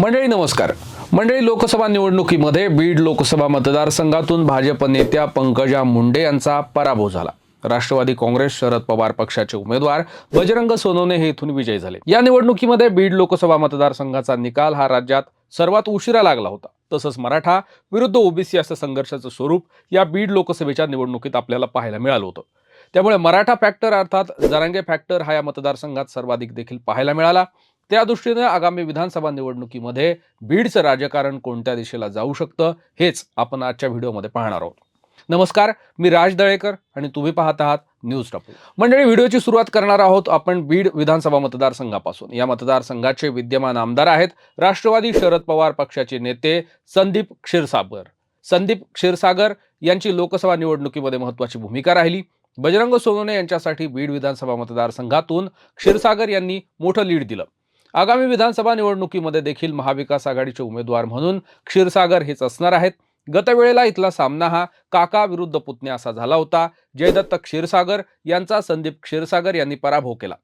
मंडळी नमस्कार. मंडळी लोकसभा निवडणुकीमध्ये बीड लोकसभा मतदारसंघातून भाजप नेत्या पंकजा मुंडे यांचा पराभव झाला. राष्ट्रवादी काँग्रेस शरद पवार पक्षाचे उमेदवार बजरंग सोनवणे हे इथून विजयी झाले. या निवडणुकीमध्ये बीड लोकसभा मतदारसंघाचा निकाल हा राज्यात सर्वात उशिरा लागला होता. तसंच मराठा विरुद्ध ओबीसी असं संघर्षाचं स्वरूप या बीड लोकसभेच्या निवडणुकीत आपल्याला पाहायला मिळालं होतं. त्यामुळे मराठा फॅक्टर अर्थात जरांगे फॅक्टर हा या मतदारसंघात सर्वाधिक देखील पाहायला मिळाला. त्या दृष्टीने आगामी विधानसभा निवडणुकीमध्ये बीडचं राजकारण कोणत्या दिशेला जाऊ शकतं हेच आपण आजच्या व्हिडिओमध्ये पाहणार आहोत. नमस्कार मी राज दळेकर आणि तुम्ही पाहत आहात न्यूज टॉप मंडळी व्हिडिओची सुरुवात करणार आहोत आपण बीड विधानसभा मतदारसंघापासून. या मतदारसंघाचे विद्यमान आमदार आहेत राष्ट्रवादी शरद पवार पक्षाचे नेते संदीप क्षीरसागर. संदीप क्षीरसागर यांची लोकसभा निवडणुकीमध्ये महत्वाची भूमिका राहिली. बजरंग सोनवणे यांच्यासाठी बीड विधानसभा मतदारसंघातून क्षीरसागर यांनी मोठं लीड दिलं. आगामी विधानसभा निवडणुकीमध्ये देखील महाविकास आघाडीचे उमेदवार म्हणून क्षीरसागर हेच असणार आहेत. गतवेळेला इथला सामना हा काका विरुद्ध पुतण्या असा झाला होता. जयदत्त क्षीरसागर यांचा संदीप क्षीरसागर यांनी पराभव केला.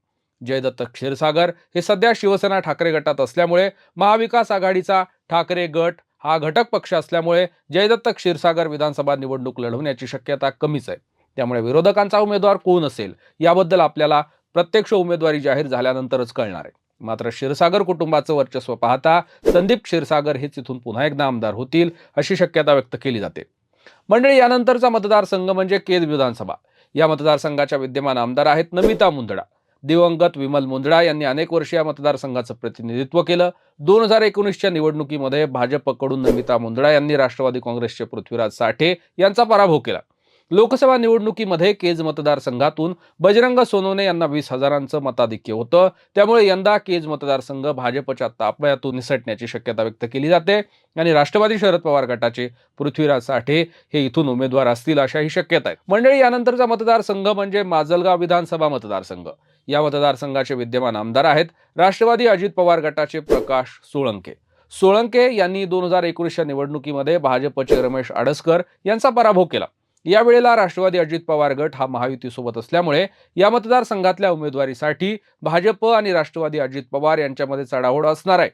जयदत्त क्षीरसागर हे सध्या शिवसेना ठाकरे गटात असल्यामुळे महाविकास आघाडीचा ठाकरे गट हा घटक पक्ष असल्यामुळे जयदत्त क्षीरसागर विधानसभा निवडणूक लढवण्याची शक्यता कमीच आहे. त्यामुळे विरोधकांचा उमेदवार कोण असेल याबद्दल आपल्याला प्रत्यक्ष उमेदवारी जाहीर झाल्यानंतरच कळणार आहे. मात्र क्षीरसागर कुटुंबाचं वर्चस्व पाहता संदीप क्षीरसागर हेच इथून पुन्हा एकदा आमदार होतील अशी शक्यता व्यक्त केली जाते. मंडळी यानंतरचा मतदारसंघ म्हणजे केज विधानसभा. या मतदारसंघाच्या विद्यमान आमदार आहेत नमिता मुंदडा. दिवंगत विमल मुंदडा यांनी अनेक वर्ष या मतदारसंघाचं प्रतिनिधित्व केलं. दोन हजार एकोणीसच्या निवडणुकीमध्ये भाजपकडून नमिता मुंदडा यांनी राष्ट्रवादी काँग्रेसचे पृथ्वीराज साठे यांचा पराभव केला. लोकसभा निवडणुकीमध्ये केज मतदारसंघातून बजरंग सोनवणे यांना वीस हजारांचं मताधिक्य होतं. त्यामुळे यंदा केज मतदारसंघ भाजपच्या ताप्यातून निसटण्याची शक्यता व्यक्त केली जाते. आणि राष्ट्रवादी शरद पवार गटाचे पृथ्वीराज साठे हे इथून उमेदवार असतील अशाही शक्यता आहे मंडळी यानंतरचा मतदारसंघ म्हणजे माजलगाव विधानसभा मतदारसंघ. या मतदारसंघाचे विद्यमान आमदार आहेत राष्ट्रवादी अजित पवार गटाचे प्रकाश सोळंके. सोळंके यांनी दोन हजार एकोणीसच्या निवडणुकीमध्ये भाजपचे रमेश आडसकर यांचा पराभव केला. यावेळेला राष्ट्रवादी अजित पवार गट हा महायुतीसोबत असल्यामुळे या मतदारसंघातल्या उमेदवारीसाठी भाजप आणि राष्ट्रवादी अजित पवार यांच्यामध्ये चढाओढ असणार आहे.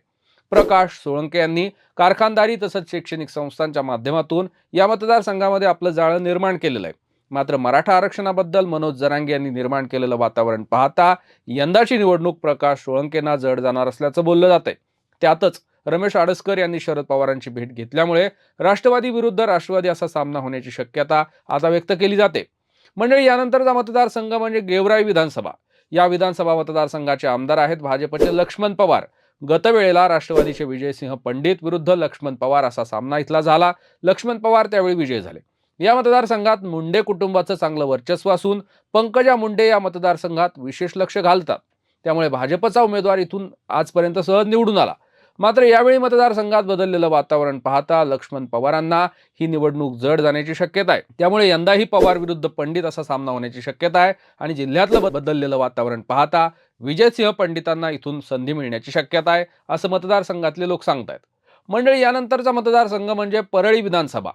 प्रकाश सोळंके यांनी कारखानदारी तसंच शैक्षणिक संस्थांच्या माध्यमातून या मतदारसंघामध्ये आपलं जाळं निर्माण केलेलं आहे. मात्र मराठा आरक्षणाबद्दल मनोज जरांगे यांनी निर्माण केलेलं वातावरण पाहता यंदाची निवडणूक प्रकाश सोळंकेंना जड जाणार असल्याचं बोललं जात आहे त्यातच रमेश आडसकर यांनी शरद पवारांची भेट घेतल्यामुळे राष्ट्रवादी विरुद्ध राष्ट्रवादी असा सामना होण्याची शक्यता आता व्यक्त केली जाते. मंडळी यानंतरचा मतदारसंघ म्हणजे गेवराई विधानसभा. या विधानसभा मतदारसंघाचे आमदार आहेत भाजपचे लक्ष्मण पवार. गतवेळेला राष्ट्रवादीचे विजयसिंह पंडित विरुद्ध लक्ष्मण पवार असा सामना इथला झाला. लक्ष्मण पवार त्यावेळी विजय झाले. या मतदारसंघात मुंडे कुटुंबाचं चांगलं वर्चस्व असून पंकजा मुंडे या मतदारसंघात विशेष लक्ष घालतात. त्यामुळे भाजपचा उमेदवार इथून आजपर्यंत सहज निवडून आला. मात्र यावेळी मतदारसंघात बदललेलं वातावरण पाहता लक्ष्मण पवारांना ही निवडणूक जड जाण्याची शक्यता आहे. त्यामुळे यंदाही पवार विरुद्ध पंडित असा सामना होण्याची शक्यता आहे आणि जिल्ह्यातलं बदललेलं वातावरण पाहता विजयसिंह पंडितांना इथून संधी मिळण्याची शक्यता आहे असं मतदारसंघातले लोक सांगतायत. मंडळी यानंतरचा मतदारसंघ म्हणजे परळी विधानसभा.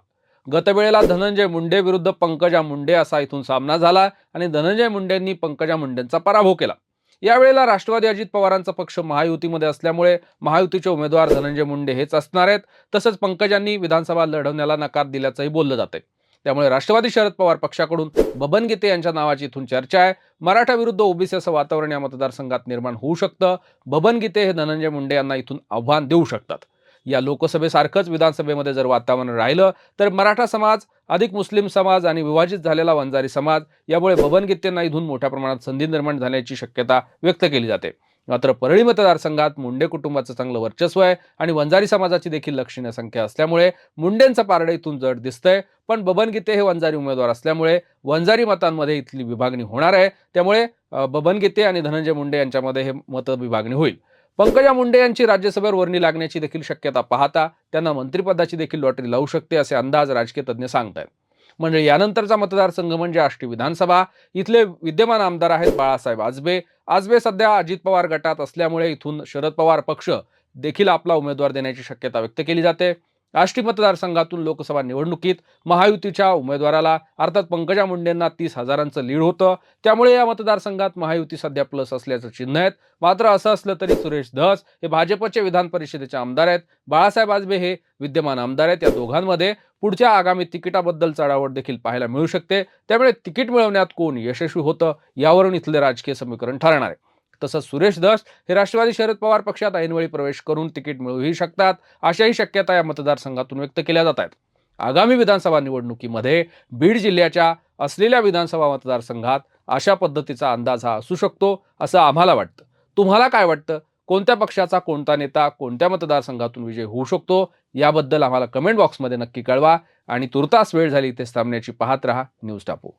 गतवेळेला धनंजय मुंडे विरुद्ध पंकजा मुंडे असा इथून सामना झाला आणि धनंजय मुंडेंनी पंकजा मुंडेंचा पराभव केला. यावेळेला राष्ट्रवादी अजित पवारांचा पक्ष महायुतीमध्ये असल्यामुळे महायुतीचे उमेदवार धनंजय मुंडे हेच असणार आहेत. तसंच पंकजांनी विधानसभा लढवण्याला नकार दिल्याचंही बोललं जातंय. त्यामुळे राष्ट्रवादी शरद पवार पक्षाकडून बबन गीते यांच्या नावाची इथून चर्चा आहे. मराठा विरुद्ध ओबीसी असं वातावरण या मतदारसंघात निर्माण होऊ शकतं. बबन गीते हे धनंजय मुंडे यांना इथून आव्हान देऊ शकतात. या लोकसभेसारखंच विधानसभेमध्ये जर वातावरण राहिलं तर मराठा समाज अधिक मुस्लिम समाज आणि विभाजित झालेला वंजारी समाज यामुळे बबनगीतेंना इथून मोठ्या प्रमाणात संधी निर्माण झाल्याची शक्यता व्यक्त केली जाते. मात्र परळी मतदारसंघात मुंडे कुटुंबाचं चांगलं वर्चस्व आहे आणि वंजारी समाजाची देखील लक्षणीय संख्या असल्यामुळे मुंडेंचं पारडं इथून जड दिसतंय. पण बबनगीते हे वंजारी उमेदवार असल्यामुळे वंजारी मतांमध्ये इथली विभागणी होणार आहे. त्यामुळे बबनगीते आणि धनंजय मुंडे यांच्यामध्ये हे मत विभागणी होईल. पंकजा मुंडे यांची राज्यसभेवर वर्णी लागण्याची देखील शक्यता पाहता त्यांना मंत्रिपदाची देखील लॉटरी लावू शकते असे अंदाज राजकीय तज्ज्ञ सांगतायत. म्हणजे यानंतरचा मतदारसंघ म्हणजे आष्टी विधानसभा. इथले विद्यमान आमदार आहेत बाळासाहेब आजबे. आजबे सध्या अजित पवार गटात असल्यामुळे इथून शरद पवार पक्ष देखील आपला उमेदवार देण्याची शक्यता व्यक्त केली जाते. आष्टी मतदारसंघातून लोकसभा निवडणुकीत महायुतीच्या उमेदवाराला अर्थात पंकजा मुंडेंना तीस हजारांचं लीड होतं. त्यामुळे या मतदारसंघात महायुती सध्या प्लस असल्याचं चिन्ह आहेत. मात्र असं असलं तरी सुरेश धस हे भाजपचे विधान परिषदेचे आमदार आहेत. बाळासाहेब आजबे हे विद्यमान आमदार आहेत. या दोघांमध्ये पुढच्या आगामी तिकिटाबद्दल चढावड देखील पाहायला मिळू शकते. त्यामुळे तिकीट मिळवण्यात कोण यशस्वी होतं यावरून इथले राजकीय समीकरण ठरणार आहे. तसंच सुरेश दस हे राष्ट्रवादी शरद पवार पक्षात ऐनवेळी प्रवेश करून तिकीट मिळवूही शकतात अशाही शक्यता या मतदारसंघातून व्यक्त केल्या जात आहेत. आगामी विधानसभा निवडणुकीमध्ये बीड जिल्ह्याच्या असलेल्या विधानसभा मतदारसंघात अशा पद्धतीचा अंदाज हा असू शकतो असं आम्हाला वाटतं. तुम्हाला काय वाटतं? कोणत्या पक्षाचा कोणता नेता कोणत्या मतदारसंघातून विजय होऊ शकतो? याबद्दल आम्हाला कमेंट बॉक्समध्ये नक्की कळवा आणि तुर्तास वेळ झाली इथेच थांबण्याची पाहत रहा न्यूज टापू.